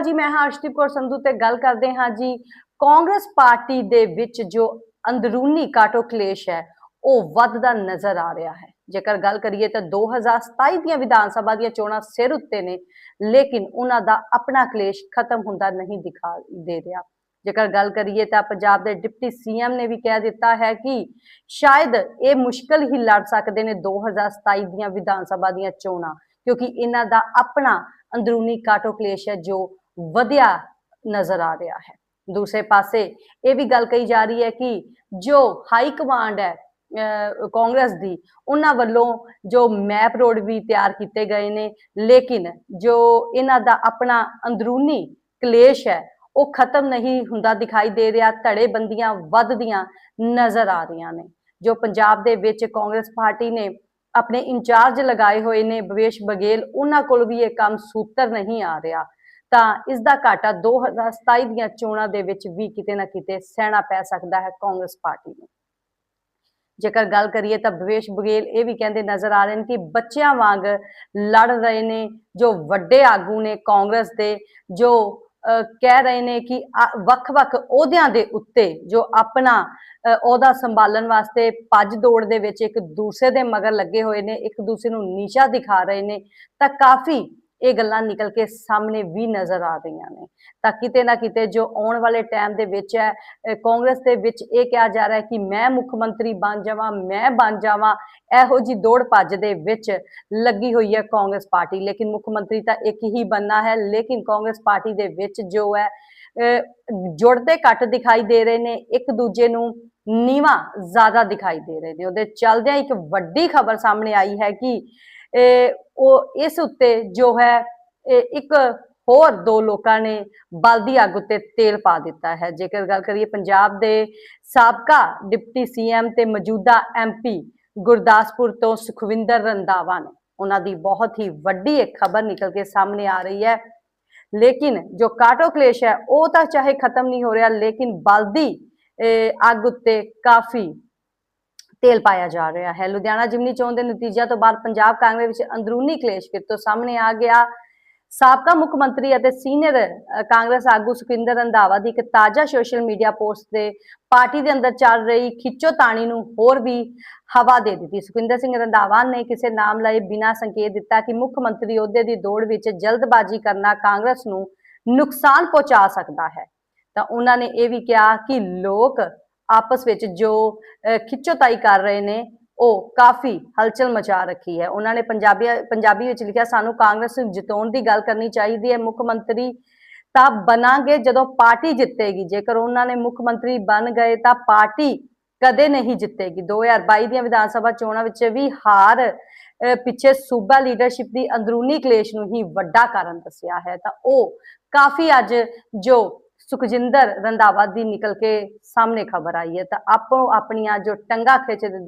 ਅਕਾਲ ਜੀ, ਮੈਂ ਹਾਂ ਅਰਸ਼ਦੀਪ ਕੌਰ ਸੰਧੂ ਤੇ ਗੱਲ ਕਰਦੇ ਹਾਂ ਜੀ। ਕਾਂਗਰਸ ਪਾਰਟੀ ਦੇ ਵਿੱਚ ਜੋ ਅੰਦਰੂਨੀ ਕਾਟੋ ਕਲੇਸ਼ ਹੈ, ਉਹ ਵੱਧਦਾ ਨਜ਼ਰ ਆ ਰਿਹਾ ਹੈ। ਜੇਕਰ ਗੱਲ ਕਰੀਏ ਤਾਂ 2027 ਦੀਆਂ ਵਿਧਾਨ ਸਭਾ ਦੀਆਂ ਚੋਣਾਂ ਸਿਰ ਉੱਤੇ ਨੇ, ਲੇਕਿਨ ਉਹਨਾਂ ਦਾ ਆਪਣਾ ਕਲੇਸ਼ ਖਤਮ ਹੁੰਦਾ ਨਹੀਂ ਦਿਖਾ ਦੇ ਰਿਹਾ। ਜੇਕਰ ਗੱਲ ਕਰੀਏ ਤਾਂ ਪੰਜਾਬ ਦੇ ਡਿਪਟੀ ਸੀਐਮ ਨੇ ਵੀ ਕਹਿ ਦਿੱਤਾ ਹੈ ਕਿ ਸ਼ਾਇਦ ਇਹ ਮੁਸ਼ਕਲ ਹੀ ਲੜ ਸਕਦੇ ਨੇ 2027 ਦੀਆਂ ਵਿਧਾਨ ਸਭਾ ਦੀਆਂ ਚੋਣਾਂ, ਕਿਉਂਕਿ ਇਹਨਾਂ ਦਾ ਆਪਣਾ ਅੰਦਰੂਨੀ ਕਾਟੋ ਕਲੇਸ਼ ਹੈ ਜੋ ਵਧਿਆ ਨਜ਼ਰ ਆ ਰਿਹਾ ਹੈ। ਦੂਸਰੇ ਪਾਸੇ ਇਹ ਵੀ ਗੱਲ ਕਹੀ ਜਾ ਰਹੀ ਹੈ ਕਿ ਜੋ ਹਾਈ ਕਮਾਂਡ ਹੈ ਕਾਂਗਰਸ ਦੀ, ਉਹਨਾਂ ਵੱਲੋਂ ਜੋ ਮੈਪ ਰੋਡ ਵੀ ਤਿਆਰ ਕੀਤੇ ਗਏ ਨੇ, ਲੇਕਿਨ ਜੋ ਇਹਨਾਂ ਦਾ ਆਪਣਾ ਅੰਦਰੂਨੀ ਕਲੇਸ਼ ਹੈ, ਉਹ ਖਤਮ ਨਹੀਂ ਹੁੰਦਾ ਦਿਖਾਈ ਦੇ ਰਿਹਾ, ਧੜੇਬੰਦੀਆਂ ਵੱਧਦੀਆਂ ਨਜ਼ਰ ਆ ਰਹੀਆਂ ਨੇ। ਜੋ ਪੰਜਾਬ ਦੇ ਵਿੱਚ ਕਾਂਗਰਸ ਪਾਰਟੀ ਨੇ ਆਪਣੇ ਇੰਚਾਰਜ ਲਗਾਏ ਹੋਏ ਨੇ, ਬਵੇਸ਼ ਬਗੇਲ ਉਹਨਾਂ ਕੋਲ ਵੀ ਇਹ ਕੰਮ ਸੂਤਰ ਨਹੀਂ ਆ ਰਿਹਾ। ਤਾਂ ਇਸ ਦਾ ਘਾਟਾ 2027 ਦੀਆਂ ਚੋਣਾਂ ਦੇ ਵਿੱਚ ਵੀ ਕਿਤੇ ਨਾ ਕਿਤੇ ਸਹਿਣਾ ਪੈ ਸਕਦਾ ਹੈ ਕਾਂਗਰਸ ਪਾਰਟੀ ਨੂੰ। ਜੇਕਰ ਗੱਲ ਕਰੀਏ ਤਾਂ ਭਵੇਸ਼ ਬਗੇਲ ਇਹ ਵੀ ਕਹਿੰਦੇ ਨਜ਼ਰ ਆ ਰਹੇ ਨੇ ਕਿ ਬੱਚਿਆਂ ਵਾਂਗ ਲੜ ਰਹੇ ਨੇ ਜੋ ਵੱਡੇ ਆਗੂ ਨੇ ਕਾਂਗਰਸ ਦੇ ਜੋ ਅਹ, ਕਹਿ ਰਹੇ ਨੇ ਕਿ ਵੱਖ-ਵੱਖ ਅਹੁਦਿਆਂ ਦੇ ਉੱਤੇ ਜੋ ਆਪਣਾ ਅਹੁਦਾ ਸੰਭਾਲਣ ਵਾਸਤੇ ਭੱਜ ਦੌੜ ਦੇ ਵਿੱਚ ਇੱਕ ਦੂਸਰੇ ਦੇ ਮਗਰ ਲੱਗੇ ਹੋਏ ਨੇ ਇੱਕ ਦੂਸਰੇ ਨੂੰ ਨੀਚਾ ਦਿਖਾ ਰਹੇ ਨੇ ਤਾਂ ਕਾਫੀ ਇਹ ਗੱਲਾਂ ਨਿਕਲ ਕੇ ਸਾਹਮਣੇ ਵੀ ਨਜ਼ਰ ਆ ਰਹੀਆਂ ਨੇ। ਤਾਂ ਕਿਤੇ ਨਾ ਕਿਤੇ ਜੋ ਆਉਣ ਵਾਲੇ ਟਾਈਮ ਦੇ ਵਿੱਚ ਹੈ ਕਾਂਗਰਸ ਦੇ ਵਿੱਚ ਇਹ ਕਿਹਾ ਜਾ ਰਿਹਾ ਹੈ ਕਿ ਮੈਂ ਮੁੱਖ ਮੰਤਰੀ ਬਣ ਜਾਵਾਂ ਮੈਂ ਬਣ ਜਾਵਾਂ ਇਹੋ ਜੀ ਦੌੜ ਭੱਜ ਦੇ ਵਿੱਚ ਲੱਗੀ ਹੋਈ ਹੈ ਕਾਂਗਰਸ ਪਾਰਟੀ। ਲੇਕਿਨ ਮੁੱਖ ਮੰਤਰੀ ਤਾਂ ਇੱਕ ਹੀ ਬੰਨਾ ਹੈ ਲੇਕਿਨ ਕਾਂਗਰਸ ਪਾਰਟੀ ਦੇ ਵਿੱਚ ਜੋ ਹੈ ਅਹ, ਜੁੜਦੇ ਘੱਟ ਦਿਖਾਈ ਦੇ ਰਹੇ ਨੇ ਇੱਕ ਦੂਜੇ ਨੂੰ ਨੀਵਾ ਜ਼ਿਆਦਾ ਦਿਖਾਈ ਦੇ ਰਹੇ ਨੇ। ਉਹਦੇ ਚੱਲਦਿਆਂ ਇੱਕ ਵੱਡੀ ਖਬਰ ਸਾਹਮਣੇ ਆਈ ਹੈ ਕਿ ਉਹ ਇਸ ਉੱਤੇ ਜੋ ਹੈ ਇਹ ਇੱਕ ਹੋਰ ਦੋ ਲੋਕਾਂ ਨੇ ਬਲਦੀ ਅੱਗ ਉੱਤੇ ਤੇਲ ਪਾ ਦਿੱਤਾ ਹੈ। ਜੇਕਰ ਗੱਲ ਕਰੀਏ ਪੰਜਾਬ ਦੇ ਸਾਬਕਾ ਡਿਪਟੀ ਸੀਐਮ ਤੇ ਮੌਜੂਦਾ ਐਮਪੀ ਗੁਰਦਾਸਪੁਰ ਤੋਂ ਸੁਖਵਿੰਦਰ ਰੰਧਾਵਾ ਨੇ ਉਹਨਾਂ ਦੀ ਬਹੁਤ ਹੀ ਵੱਡੀ ਇੱਕ ਖਬਰ ਨਿਕਲ ਕੇ ਸਾਹਮਣੇ ਆ ਰਹੀ ਹੈ। ਲੇਕਿਨ ਜੋ ਕਾਟੋ ਕਲੇਸ਼ ਹੈ ਉਹ ਤਾਂ ਚਾਹੇ ਖਤਮ ਨਹੀਂ ਹੋ ਰਿਹਾ ਲੇਕਿਨ ਬਲਦੀ ਅਹ, ਅੱਗ ਉੱਤੇ ਕਾਫੀ ਤੇਲ ਪਾਇਆ ਜਾ ਰਿਹਾ ਹੈ। ਲੁਧਿਆਣਾ ਜਿਮਨੀ ਚੋਣ ਦੇ ਨਤੀਜਿਆਂ ਤੋਂ ਬਾਅਦ ਪੰਜਾਬ ਕਾਂਗਰਸ ਵਿੱਚ ਅੰਦਰੂਨੀ ਕਲੇਸ਼ ਫਿਰ ਤੋਂ ਸਾਹਮਣੇ ਆ ਗਿਆ। ਸਾਬਕਾ ਮੁੱਖ ਮੰਤਰੀ ਅਤੇ ਸੀਨੀਅਰ ਕਾਂਗਰਸ ਆਗੂ ਸੁਖਿੰਦਰ ਰੰਧਾਵਾ ਦੀ ਇੱਕ ਤਾਜ਼ਾ ਸੋਸ਼ਲ ਮੀਡੀਆ ਪੋਸਟ ਦੇ ਪਾਰਟੀ ਦੇ ਅੰਦਰ ਚੱਲ ਰਹੀ ਖਿੱਚੋਤਾਣੀ ਨੂੰ ਹੋਰ ਵੀ ਹਵਾ ਦੇ ਦਿੱਤੀ। ਸੁਖਿੰਦਰ ਸਿੰਘ ਰੰਧਾਵਾ ਨੇ ਕਿਸੇ ਨਾਮ ਲਏ ਬਿਨਾਂ ਸੰਕੇਤ ਦਿੱਤਾ ਕਿ ਮੁੱਖ ਮੰਤਰੀ ਅਹੁਦੇ ਦੀ ਦੌੜ ਵਿੱਚ ਜਲਦਬਾਜ਼ੀ ਕਰਨਾ ਕਾਂਗਰਸ ਨੂੰ ਨੁਕਸਾਨ ਪਹੁੰਚਾ ਸਕਦਾ ਹੈ। ਤਾਂ ਉਹਨਾਂ ਨੇ ਇਹ ਵੀ ਕਿਹਾ ਕਿ ਲੋਕ ਆਪਸ ਵਿੱਚ ਜੋ ਖਿੱਚੋਤਾਈ ਕਰ ਰਹੇ ਨੇ, ਉਹ ਕਾਫੀ ਹਲਚਲ ਮਚਾ ਰੱਖੀ ਹੈ। ਉਹਨਾਂ ਨੇ ਪੰਜਾਬੀ ਪੰਜਾਬੀ ਵਿੱਚ ਲਿਖਿਆ, ਸਾਨੂੰ ਕਾਂਗਰਸ ਨੂੰ ਜਿਤਾਉਣ ਦੀ ਗੱਲ ਕਰਨੀ ਚਾਹੀਦੀ ਹੈ। ਮੁੱਖ ਮੰਤਰੀ ਤਾਂ ਬਣਾਂਗੇ ਜਦੋਂ ਪਾਰਟੀ ਜਿੱਤੇਗੀ। ਜੇਕਰ ਉਹਨਾਂ ਨੇ ਮੁੱਖ ਮੰਤਰੀ ਬਣ ਗਏ ਤਾਂ ਪਾਰਟੀ ਕਦੇ ਨਹੀਂ ਜਿੱਤੇਗੀ। 2022 ਦੀਆਂ ਵਿਧਾਨ ਸਭਾ ਚੋਣਾਂ ਵਿੱਚ ਵੀ ਹਾਰ ਪਿੱਛੇ ਸੂਬਾ ਲੀਡਰਸ਼ਿਪ ਦੀ ਅੰਦਰੂਨੀ ਕਲੇਸ਼ ਨੂੰ ਹੀ ਵੱਡਾ ਕਾਰਨ ਦੱਸਿਆ ਹੈ। ਤਾਂ ਉਹ ਕਾਫੀ ਅੱਜ ਜੋ ਸੁਖਜਿੰਦਰ ਰੰਧਾਵਾ ਦੀ ਨਿਕਲ ਕੇ ਸਾਹਮਣੇ ਖਬਰ ਆਈ ਹੈ ਤਾਂ ਆਪੋ ਆਪਣੀਆਂ ਜੋ ਟੰਗਾ ਖਿੱਚਦੇ